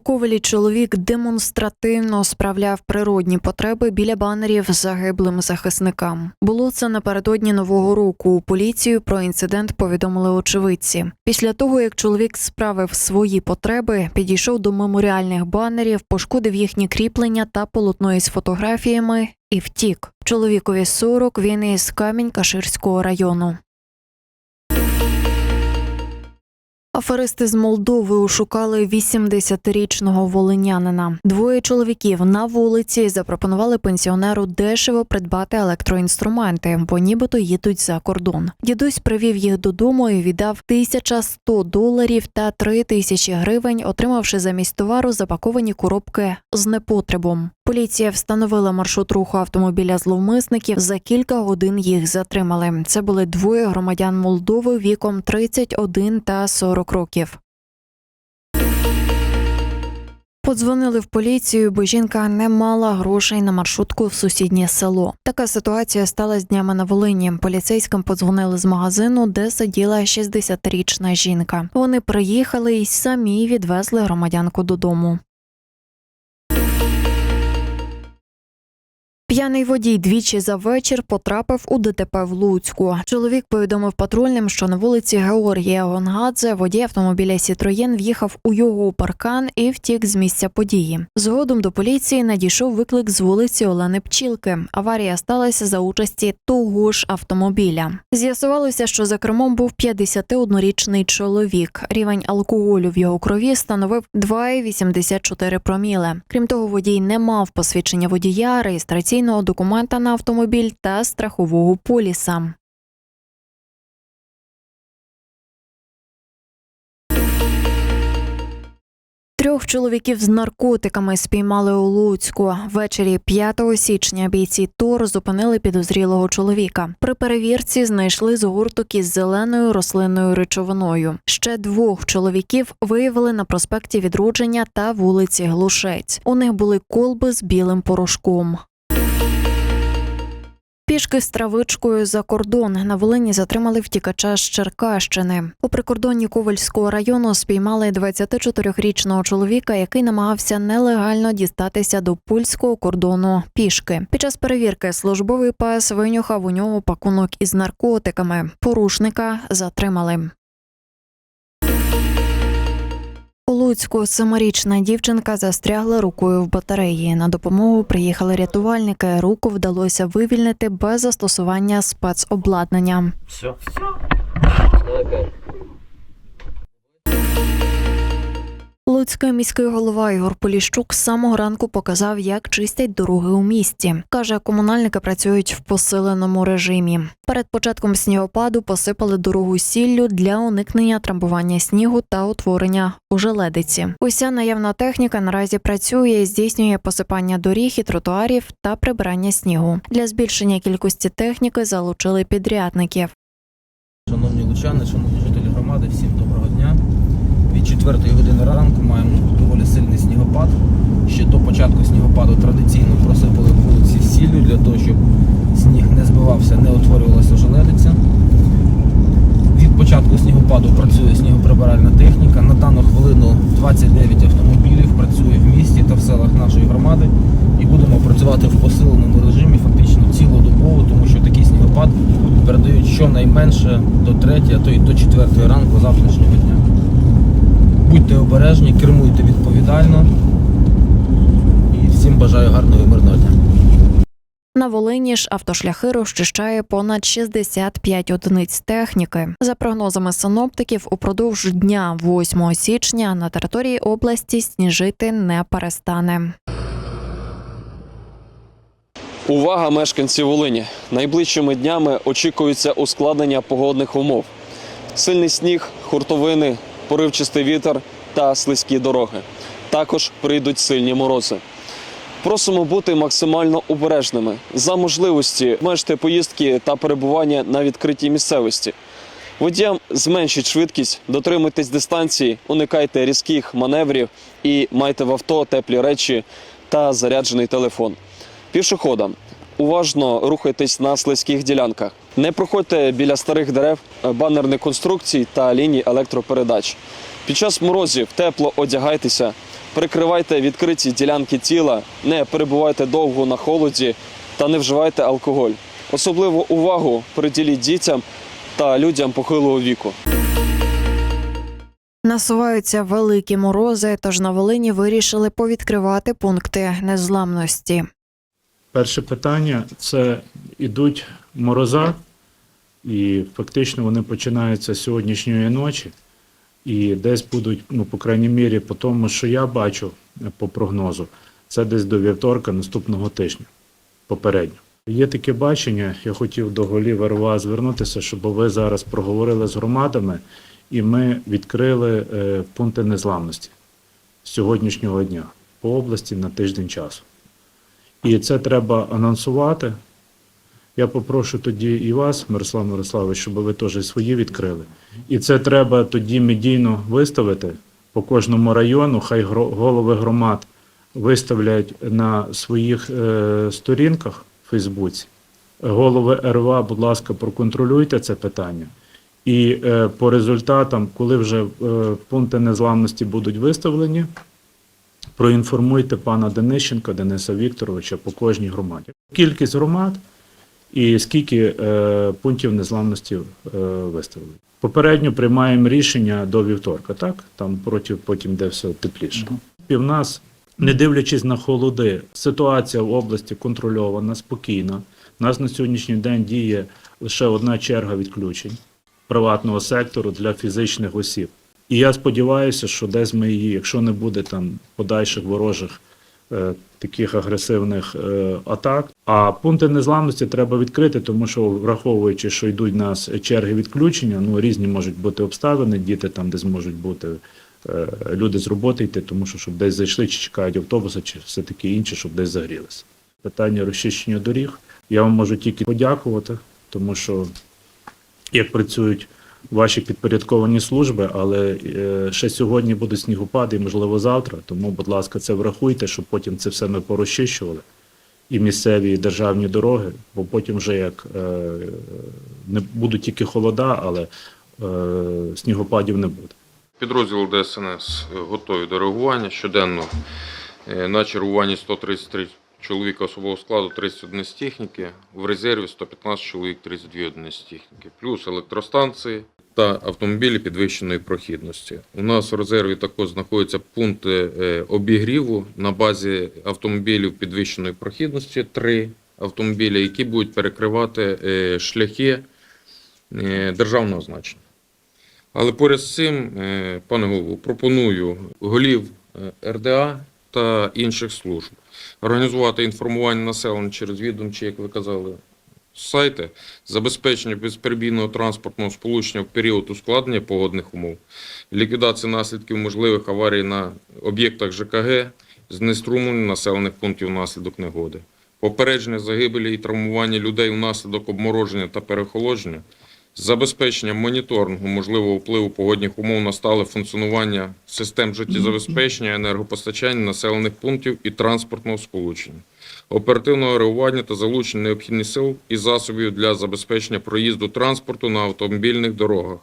Ковелі чоловік демонстративно справляв природні потреби біля банерів загиблим захисникам. Було це напередодні нового року. У поліцію про інцидент повідомили очевидці. Після того, як чоловік справив свої потреби, підійшов до меморіальних банерів, пошкодив їхні кріплення та полотно із фотографіями і втік. Чоловікові 40, він із Камінь-Каширського району. Аферисти з Молдови ушукали 80-річного волинянина. Двоє чоловіків на вулиці запропонували пенсіонеру дешево придбати електроінструменти, бо нібито їдуть за кордон. Дідусь привів їх додому і віддав 1100 доларів та 3000 гривень, отримавши замість товару запаковані коробки з непотребом. Поліція встановила маршрут руху автомобіля зловмисників. За кілька годин їх затримали. Це були двоє громадян Молдови віком 31 та 40 років. Подзвонили в поліцію, бо жінка не мала грошей на маршрутку в сусіднє село. Така ситуація сталася днями на Волині. Поліцейським подзвонили з магазину, де сиділа 60-річна жінка. Вони приїхали і самі відвезли громадянку додому. П'яний водій двічі за вечір потрапив у ДТП в Луцьку. Чоловік повідомив патрульним, що на вулиці Георгія Гонгадзе водій автомобіля Сітроєн в'їхав у його паркан і втік з місця події. Згодом до поліції надійшов виклик з вулиці Олени Пчілки. Аварія сталася за участі того ж автомобіля. З'ясувалося, що за кермом був 51-річний чоловік. Рівень алкоголю в його крові становив 2,84 проміле. Крім того, водій не мав посвідчення водія, реєстраційного документа на автомобіль та страхового поліса. Трьох чоловіків з наркотиками спіймали у Луцьку. Ввечері 5 січня бійці ТОР зупинили підозрілого чоловіка. При перевірці знайшли згорток із зеленою рослинною речовиною. Ще двох чоловіків виявили на проспекті Відродження та вулиці Глушець. У них були колби з білим порошком. Пішки з травичкою за кордон на Волині затримали втікача з Черкащини. У прикордонні Ковальського району спіймали 24-річного чоловіка, який намагався нелегально дістатися до польського кордону пішки. Під час перевірки службовий пес винюхав у нього пакунок із наркотиками. Порушника затримали. Луцьку семирічна дівчинка застрягла рукою в батареї. На допомогу приїхали рятувальники. Руку вдалося вивільнити без застосування спецобладнання. Все. Луцький міський голова Ігор Поліщук з самого ранку показав, як чистять дороги у місті. каже, комунальники працюють в посиленому режимі. Перед початком снігопаду посипали дорогу сіллю для уникнення трамбування снігу та утворення ожеледиці. Уся наявна техніка наразі працює, і здійснює посипання доріг і тротуарів та прибирання снігу. Для збільшення кількості техніки залучили підрядників. Шановні лучани, шановні жителі громади, всім 4 години ранку маємо доволі сильний снігопад. Ще до початку снігопаду традиційно просипали вулиці сіллю для того, щоб сніг не збивався, не утворювалася желедиця. Від початку снігопаду працює снігоприбиральна техніка. На дану хвилину 29 автомобілів працює в місті та в селах нашої громади. І будемо працювати в посиленому режимі фактично цілодобово, тому що такий снігопад передають щонайменше до 3, а то й до 4 ранку завтрашнього дня. Будьте обережні, кермуйте відповідально. І всім бажаю гарного і мирного дня. На Волині ж автошляхи розчищає понад 65 одиниць техніки. За прогнозами синоптиків, упродовж дня 8 січня на території області сніжити не перестане. Увага, мешканці Волині! Найближчими днями очікується ускладнення погодних умов. Сильний сніг, хуртовини, поривчистий вітер та слизькі дороги. Також прийдуть сильні морози. Просимо бути максимально обережними. За можливості обмежте поїздки та перебування на відкритій місцевості. Водіям зменшіть швидкість, дотримуйтесь дистанції, уникайте різких маневрів і майте в авто теплі речі та заряджений телефон. Пішоходам уважно рухайтесь на слизьких ділянках. Не проходьте біля старих дерев, банерних конструкцій та ліній електропередач. Під час морозів тепло одягайтеся, прикривайте відкриті ділянки тіла, не перебувайте довго на холоді та не вживайте алкоголь. Особливу увагу приділіть дітям та людям похилого віку. Насуваються великі морози, тож на Волині вирішили повідкривати пункти незламності. Перше питання це ідуть мороза, і фактично вони починаються з сьогоднішньої ночі. І десь будуть, ну, по крайній мірі, по тому, що я бачу е, по прогнозу, це десь до вівторка наступного тижня попередньо. Є таке бачення, я хотів до голів РВА звернутися, щоб ви зараз проговорили з громадами, і ми відкрили е, пункти незламності з сьогоднішнього дня по області на тиждень часу. І це треба анонсувати. Я попрошу тоді і вас, Мирослав Мирославович, щоб ви теж свої відкрили. І це треба тоді медійно виставити по кожному району. Хай голови громад виставлять на своїх е, сторінках в Фейсбуці. Голови РВА, будь ласка, проконтролюйте це питання. І е, по результатам, коли вже е, пункти незламності будуть виставлені, проінформуйте пана Денищенка, Дениса Вікторовича по кожній громаді. Кількість громад і скільки е, пунктів незламності е, виставили. Попередньо приймаємо рішення до вівторка, так? Там проти потім де все тепліше. І в нас, не дивлячись на холоди, ситуація в області контрольована, спокійна. У нас на сьогоднішній день діє лише одна черга відключень приватного сектору для фізичних осіб. І я сподіваюся, що десь ми її, якщо не буде там подальших ворожих е, таких агресивних е, атак. А пункти незламності треба відкрити, тому що враховуючи, що йдуть у нас черги відключення, ну різні можуть бути обставини, діти там десь можуть бути. е, Люди з роботи йти, тому що щоб десь зайшли, чи чекають автобуса, чи все таке інше, щоб десь загрілися. Питання розчищення доріг. Я вам можу тільки подякувати, тому що як працюють ваші підпорядковані служби, але е, ще сьогодні будуть снігопади, і, можливо, завтра. Тому, будь ласка, це врахуйте, щоб потім це все ми порозчищували. І місцеві, і державні дороги, бо потім вже як е, не будуть тільки холода, але е, снігопадів не буде. Підрозділ ДСНС готові до реагування. Щоденно на чергуванні 133 чоловіка особового складу, 31 з техніки, в резерві 115 чоловік, 32 одиниці техніки, плюс електростанції та автомобілі підвищеної прохідності. У нас в резерві також знаходяться пункти е, обігріву на базі автомобілів підвищеної прохідності, три автомобілі, які будуть перекривати е, шляхи е, державного значення. Але поряд з цим, пане голову, пропоную голів РДА та інших служб організувати інформування населення через відомчі, як ви казали, сайти, забезпечення безперебійного транспортного сполучення в період ускладнення погодних умов, ліквідація наслідків можливих аварій на об'єктах ЖКГ, знеструмлення населених пунктів внаслідок негоди, попередження загибелі і травмування людей внаслідок обмороження та перехолодження, забезпечення моніторингу можливого впливу погодних умов на стале функціонування систем життєзабезпечення, енергопостачання населених пунктів і транспортного сполучення, оперативного реагування та залучення необхідних сил і засобів для забезпечення проїзду транспорту на автомобільних дорогах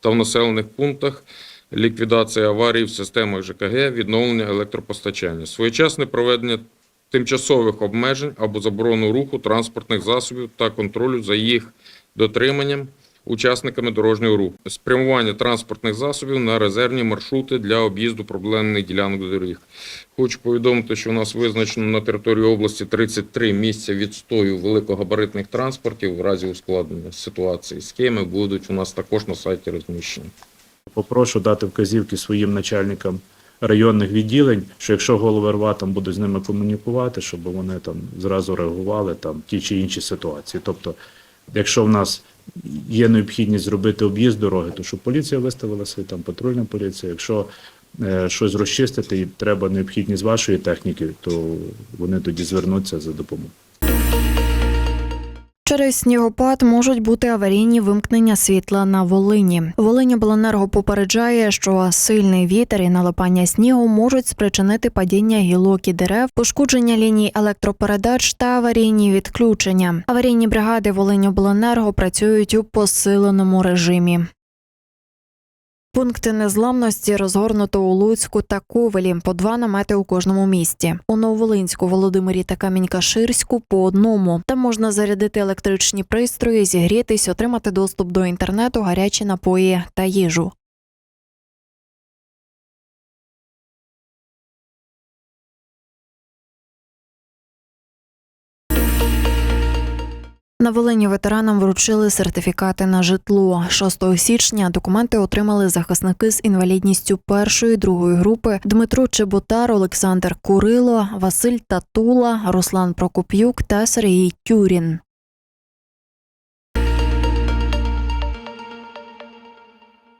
та в населених пунктах. Ліквідація аварій в системах ЖКГ, відновлення електропостачання, своєчасне проведення тимчасових обмежень або заборону руху транспортних засобів та контролю за їх дотриманням учасниками дорожнього руху, спрямування транспортних засобів на резервні маршрути для об'їзду проблемних ділянок доріг. Хочу повідомити, що у нас визначено на території області 33 місця відстою великогабаритних транспортів в разі ускладнення ситуації. Схеми будуть у нас також на сайті розміщені. Попрошу дати вказівки своїм начальникам районних відділень, що якщо голови РВА там будуть з ними комунікувати, щоб вони там зразу реагували там ті чи інші ситуації. Тобто, якщо в нас є необхідність зробити об'їзд дороги, то щоб поліція виставила свій там патрульна поліція. Якщо е, щось розчистити і треба необхідність вашої техніки, то вони тоді звернуться за допомогою. Через снігопад можуть бути аварійні вимкнення світла на Волині. Волиньобленерго попереджає, що сильний вітер і налипання снігу можуть спричинити падіння гілок і дерев, пошкодження ліній електропередач та аварійні відключення. Аварійні бригади Волиньобленерго працюють у посиленому режимі. Пункти незламності розгорнуто у Луцьку та Ковелі по два намети у кожному місті. У Нововолинську, Володимирі та Камінь-Каширську по одному. Там можна зарядити електричні пристрої, зігрітись, отримати доступ до інтернету, гарячі напої та їжу. На Волині ветеранам вручили сертифікати на житло. 6 січня документи отримали захисники з інвалідністю першої другої групи Дмитро Чеботар, Олександр Курило, Василь Татула, Руслан Прокоп'юк та Сергій Тюрін.